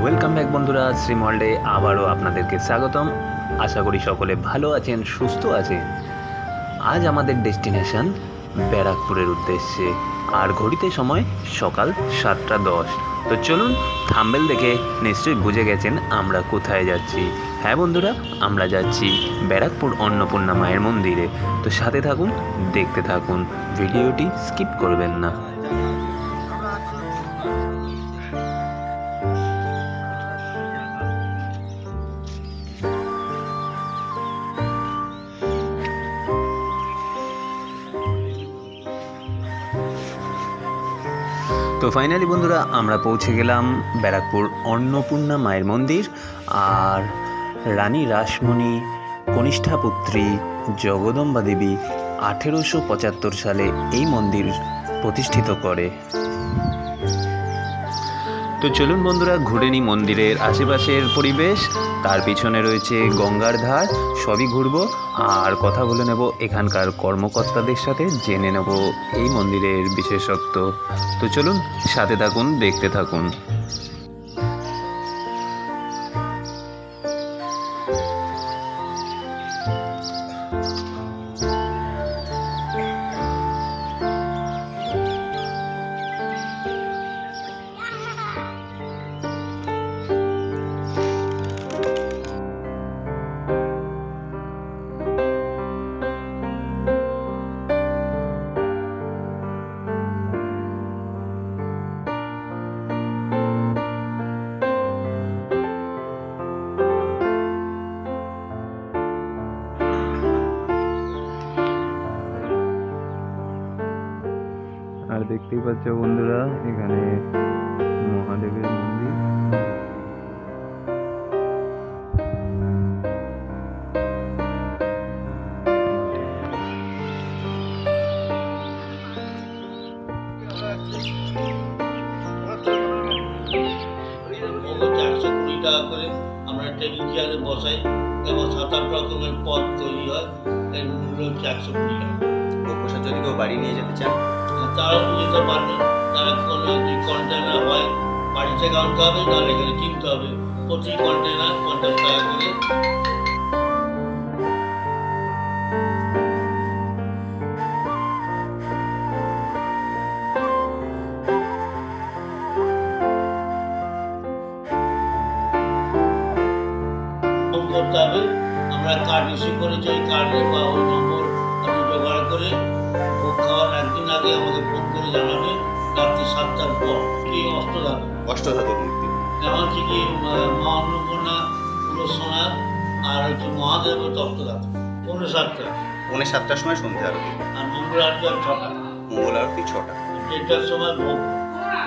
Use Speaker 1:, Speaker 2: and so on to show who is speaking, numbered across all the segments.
Speaker 1: Welcome back বন্ধুরা শ্রীম হল্ডে আবারও আপনাদেরকে স্বাগতম। আশা করি সকলে ভালো আছেন, সুস্থ আছেন। আজ আমাদের ডেস্টিনেশন ব্যারাকপুরের উদ্দেশ্যে। আর ঘড়িতে সময় সকাল সাতটা দশ। তো চলুন থাম্বেল দেখে নিশ্চয়ই বুঝে গেছেন আমরা কোথায় যাচ্ছি। হ্যাঁ বন্ধুরা, আমরা যাচ্ছি ব্যারাকপুর অন্নপূর্ণা মায়ের মন্দিরে। তো সাথে থাকুন, দেখতে থাকুন। ভিডিওটি স্কিপ করবেন না। তো ফাইনালি বন্ধুরা, আমরা পৌঁছে গেলাম ব্যারাকপুর অন্নপূর্ণা মায়ের মন্দির আর রানী রাসমণি কনিষ্ঠা পুত্রী জগদম্বা দেবী আঠেরোশো পঁচাত্তর সালে এই মন্দির প্রতিষ্ঠিত করে। তো চলুন বন্ধুরা ঘুরে নিই মন্দিরের আশেপাশের পরিবেশ, তার পিছনে রয়েছে গঙ্গার ধার, সবই ঘুরব। আর কথা বলে নেব এখানকার কর্মকর্তাদের সাথে, জেনে নেব এই মন্দিরের বিশেষত্ব। তো চলুন, সাথে থাকুন, দেখতে থাকুন।
Speaker 2: আর দেখতেই পাচ্ছ বন্ধুরা, এখানে মহাদেবের মন্দির।
Speaker 3: ভোগ কুড়ি টাকা করে আমরা টেবিল চেয়ারে বসাই, এবং সাত আট রকমের পদ তৈরি হয় এর মূল্য হচ্ছে একশো কুড়ি টাকা।
Speaker 4: যদি কেউ বাড়ি নিয়ে যেতে চান?
Speaker 3: কোনো যদি কন্টেনার হয় বাড়ি থেকে আনতে হবে নাহলে এখানে কিনতে হবে। প্রতি কন্টেনার পঞ্চাশ টাকা করে। করতে হবে। আমরা কার্ড রিসিভ করেছি ওই কার্ডে বা ওই নম্বর করে ভোগ খাওয়ার একদিন আগে আমাকে ফোন করে জানাবে রাত্রি সাতটার পর। কি
Speaker 4: অষ্টধাতু মূর্তি
Speaker 3: যেমন হচ্ছে কি মা অন্নপূর্ণা পুরো আর হচ্ছে মহাদেব তত্ত্বদাত পৌনে সাতটা।
Speaker 4: পৌনে সাতটার সময় সন্ধ্যা আরতি।
Speaker 3: আর মঙ্গল আরতি আর ছটা।
Speaker 4: মঙ্গল আরতি ছটা।
Speaker 3: দেড়টার সময় ভোগ।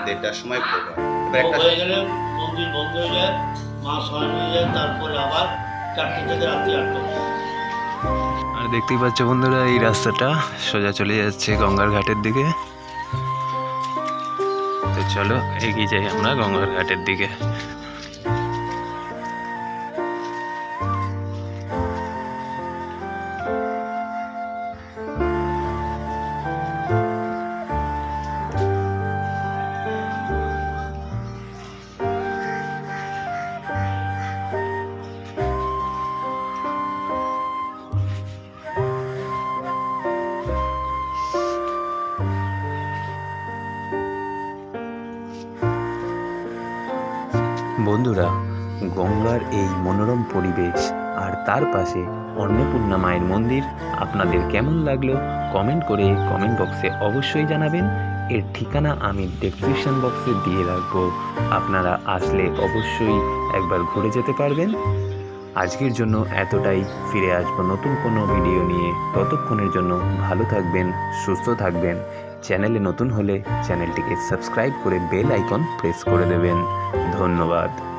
Speaker 4: দেড়টার সময় ভোগ হয়।
Speaker 3: ভোগ হয়ে গেলে মন্দির বন্ধ হয়ে যায় মা শয়ন হয়ে যায় তারপরে আবার চারটে থেকে রাত্রি আটটা।
Speaker 1: আর দেখতেই পাচ্ছ বন্ধুরা, এই রাস্তাটা সোজা চলে যাচ্ছে গঙ্গার ঘাটের দিকে। তো চলো এগিয়ে যাই আমরা গঙ্গার ঘাটের দিকে। বন্ধুরা, গঙ্গার এই মনোরম পরিবেশ আর তার পাশে অন্নপূর্ণা মায়ের মন্দির, আপনাদের কেমন লাগল কমেন্ট করে কমেন্ট বক্সে অবশ্যই জানাবেন। এর ঠিকানা আমি ডেসক্রিপশন বক্সে দিয়ে রাখব। আপনারা আসলে অবশ্যই একবার ঘুরে যেতে পারবেন। আজকের জন্য এতটাই। ফিরে আসব নতুন কোনো ভিডিও নিয়ে। ততক্ষণের জন্য ভালো থাকবেন, সুস্থ থাকবেন। চ্যানেলে নতুন হলে চ্যানেলটিকে সাবস্ক্রাইব করে বেল আইকন প্রেস করে দেবেন। ধন্যবাদ।